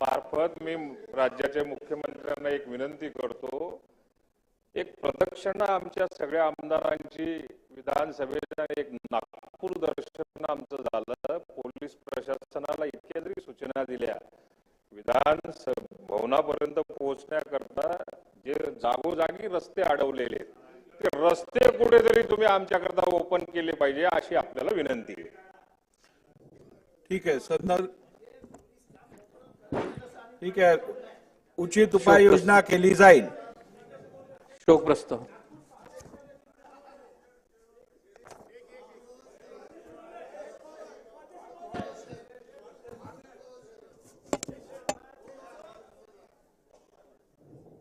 मार्फत मी राज्याच्या मुख्यमंत्र्यांना एक विनंती करतो एक प्रदक्षिणा आमच्या सगळ्या आमदारांची विधानसभेच्या एक नागपूर दर्शन आमचं झालं. पोलीस प्रशासनाला इतक्या जरी सूचना दिल्या विधान भवनापर्यंत पोहोचण्याकरता जे जागोजागी रस्ते अडवलेले ते रस्ते कुठेतरी तुम्ही आमच्याकरता ओपन केले पाहिजे अशी आपल्याला विनंती आहे. ठीक आहे संदर्भ ठीक आहे उचित उपाययोजना केली जाईल शोक प्रस्ताव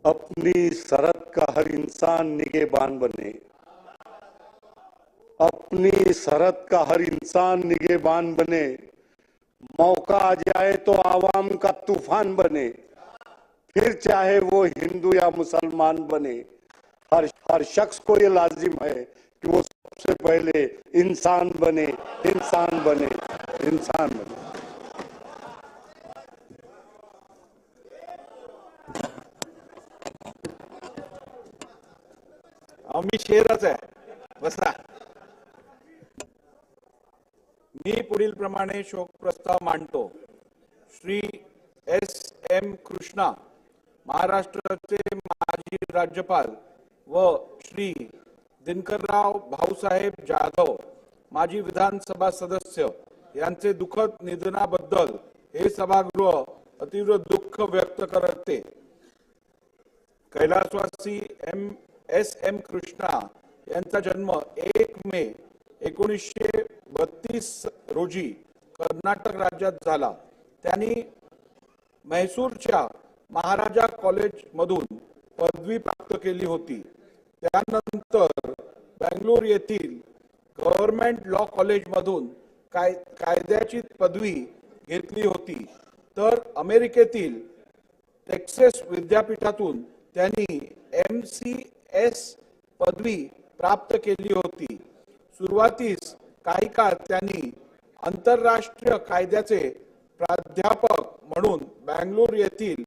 अपनी सरहद का हर इंसान निगेबान बने। अपनी सरहद का हर इंसान निगेबान बने। मौका आ जाए तो आवाम का तूफ़ान बने। फिर चाहे वो हिंदू या मुसलमान बने। हर हर शख्स को ये लाजिम है कि वो सबसे पहले इंसान बने इंसान बने इंसान बने। आम्ही शेरच आहे बसा मी पुढील प्रमाणे शोक प्रस्ताव मांडतो. श्री एस. एम. कृष्णा महाराष्ट्राचे माजी राज्यपाल व श्री दिनकरराव भाऊसाहेब जाधव माजी विधानसभा सदस्य यांचे दुःखद निधनाबद्दल हे सभागृह अतीव्र दुःख व्यक्त करते. कैलासवासी एम. एस. एम. कृष्णा यांचा जन्म एक मे एकोणीसशे बत्तीस रोजी कर्नाटक राज्यात झाला. त्यांनी म्हैसूरच्या महाराजा कॉलेजमधून पदवी प्राप्त केली होती. त्यानंतर बँगलोर येथील गव्हर्नमेंट लॉ कॉलेजमधून काय कायद्याची पदवी घेतली होती. तर अमेरिकेतील टेक्सेस विद्यापीठातून त्यांनी एम सी एस पदवी प्राप्त केली होती. सुरुवातीस काही काळ त्यांनी आंतरराष्ट्रीय कायद्याचे प्राध्यापक म्हणून बँगलोर येथील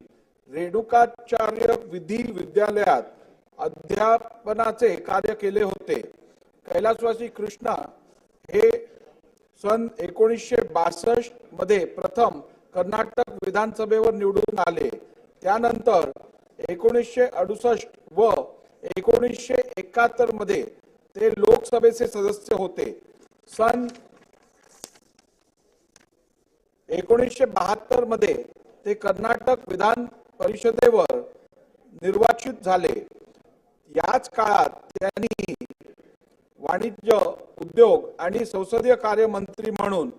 रेणुकाचार्य विधी विद्यालयात अध्यापनाचे कार्य केले होते. कैलासवासी कृष्णा हे सन एकोणीसशे बासष्टमध्ये प्रथम कर्नाटक विधानसभेवर निवडून आले. त्यानंतर एकोणीसशे अडुसष्ट व एकोणीसशे एकाहत्तरमध्ये ते लोकसभेचे सदस्य होते. सन एकोणीसशे बहात्तरमध्ये ते कर्नाटक विधान परिषदेवर निर्वाचित झाले. याच काळात त्यांनी वाणिज्य उद्योग आणि संसदीय कार्य मंत्री म्हणून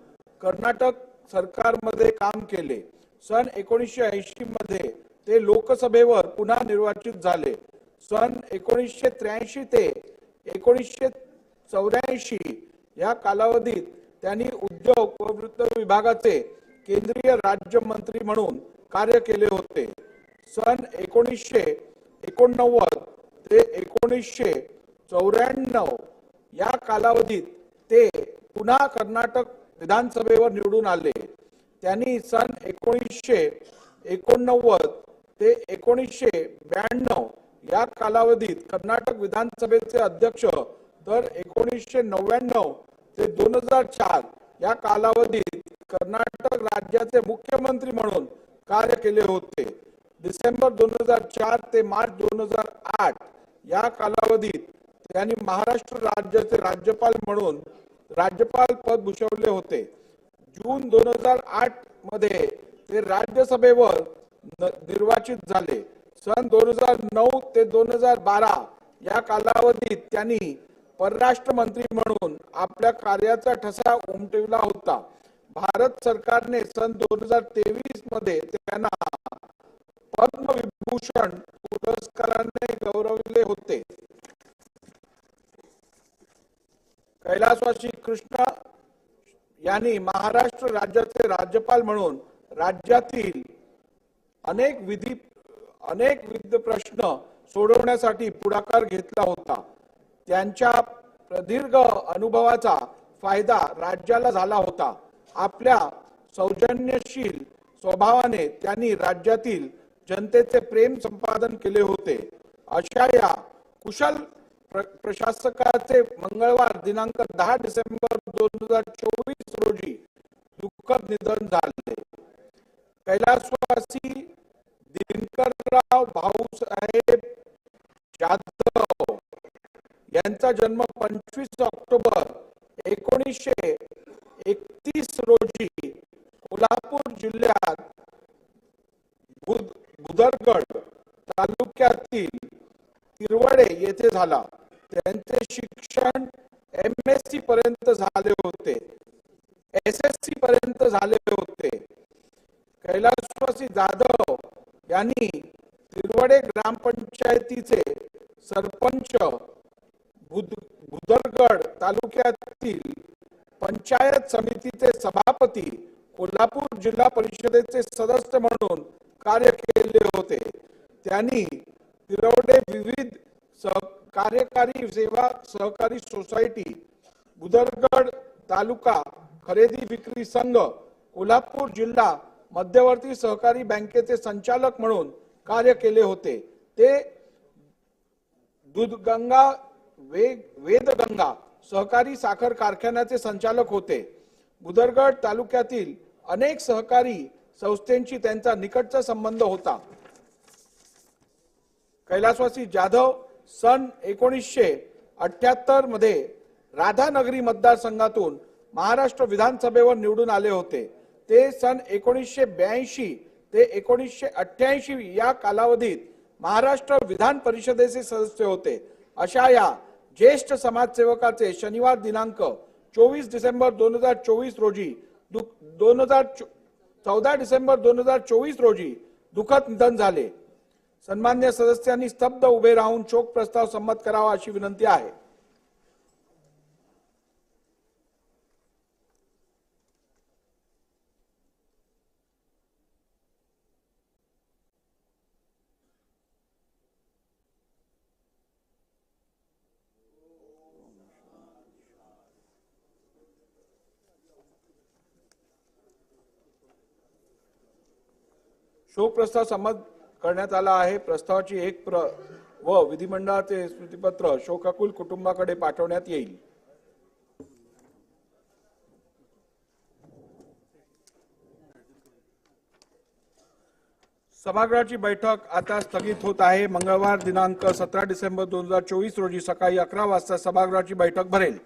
कर्नाटक सरकारमध्ये काम केले. सन एकोणीसशे ऐंशी मध्ये ते लोकसभेवर पुन्हा निर्वाचित झाले. सन एकोणीसशे त्र्याऐंशी ते एकोणीसशे चौऱ्याऐंशी या कालावधीत त्यांनी उद्योग व वृत्त विभागाचे केंद्रीय राज्यमंत्री म्हणून कार्य केले होते. सन एकोणीसशे एकोणनव्वद ते एकोणीसशे चौऱ्याण्णव या कालावधीत ते पुन्हा कर्नाटक विधानसभेवर निवडून आले. त्यांनी सन एकोणीसशे एकोणनव्वद ते एकोणीसशे ब्याण्णव या कालावधीत कर्नाटक विधानसभेचे अध्यक्ष तर एकोणीसशे नव्याण्णव ते दोन हजार चार या कालावधीत कर्नाटक राज्याचे मुख्यमंत्री म्हणून कार्य केले होते. डिसेंबर दोन हजार चार ते मार्च दोन हजार आठ या कालावधीत त्यांनी महाराष्ट्र राज्याचे राज्यपाल म्हणून राज्यपाल पद भूषवले होते. जून दोन हजार आठमध्ये ते राज्यसभेवर निर्वाचित झाले. सन दोन हजार नऊ ते दोन हजार बारा या कालावधीत त्यांनी परराष्ट्र मंत्री म्हणून आपल्या कार्याचा ठसा उमटविला होता. भारत सरकारने सन दोन हजार तेवीसमध्ये त्यांना पद्मविभूषण पुरस्काराने गौरवले होते. कैलासवासी कृष्ण यांनी महाराष्ट्र राज्याचे राज्यपाल म्हणून राज्यातील अनेक विधी अनेक विविध प्रश्न सोडवण्यासाठी पुढाकार घेतला होता. त्यांच्या प्रदीर्घ अनुभवाचा फायदा राज्याला झाला होता. आपल्या सौजन्यशील स्वभावाने त्यांनी राज्यातील जनतेचे प्रेम संपादन केले होते. अशा या कुशल प्र- प्रशासकाचे मंगळवार दिनांक दहा डिसेंबर दोन हजार चोवीस रोजी दुःखद निधन झाले. कैलासवासी दिनकरराव भाऊसाहेब जाधव यांचा जन्म पंचवीस ऑक्टोबर एकोणीसशे एकतीस रोजी कोल्हापूर जिल्ह्यात बुद- बुदरगड तालुक्यातील तिरवडे येथे झाला. त्यांचे शिक्षण एम एस सी पर्यंत झाले होते. एस एस सी पर्यंत झाले होते. कैलासवासी जाधव यांनी तिरवडे ग्रामपंचायतीचे सरपंच गुदरगड तालुक्यातील पंचायत समितीचे सभापती कोल्हापूर जिल्हा परिषदेचे सदस्य म्हणून कार्य केले होते. त्यांनी तिरवडे विविध सह कार्यकारी सेवा सहकारी सोसायटी बुदरगड तालुका खरेदी विक्री संघ कोल्हापूर जिल्हा मध्यवर्ती सहकारी बँकेचे संचालक म्हणून कार्य केले होते. ते दूधगंगा वेग वेदगंगा सहकारी साखर कारखान्याचे संचालक होते. बुदरगड तालुक्यातील अनेक सहकारी संस्थेंशी त्यांचा निकटचा संबंध होता. कैलासवासी जाधव सन एकोणीसशे अठ्याहत्तरमध्ये राधानगरी मतदारसंघातून महाराष्ट्र विधानसभेवर निवडून आले होते. ते सन एकोणीसशे ब्याऐंशी ते एकोणीसशे अठ्ठ्याऐंशी या कालावधीत महाराष्ट्र विधान परिषदेचे सदस्य होते. अशा या ज्येष्ठ समाजसेवकाचे शनिवार दिनांक चोवीस डिसेंबर दोन हजार चोवीस रोजी दोन हजार चौदा डिसेंबर दोन हजार चोवीस रोजी दुःखद निधन झाले. सन्मान्य सदस्यांनी स्तब्ध उभे राहून शोक प्रस्ताव संमत करावा अशी विनंती आहे. शोक प्रस्ताव संमत करण्यात आला आहे. प्रस्तावाची एक प्र व विधिमंडळाचे स्मृतीपत्र शोकाकुल कुटुंबाकडे पाठवण्यात येईल. सभागृहाची बैठक आता स्थगित होत आहे. मंगळवार दिनांक सतरा डिसेंबर दोन हजार चोवीस रोजी सकाळी अकरा वाजता सभागृहाची बैठक भरेल.